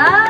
감사합니다.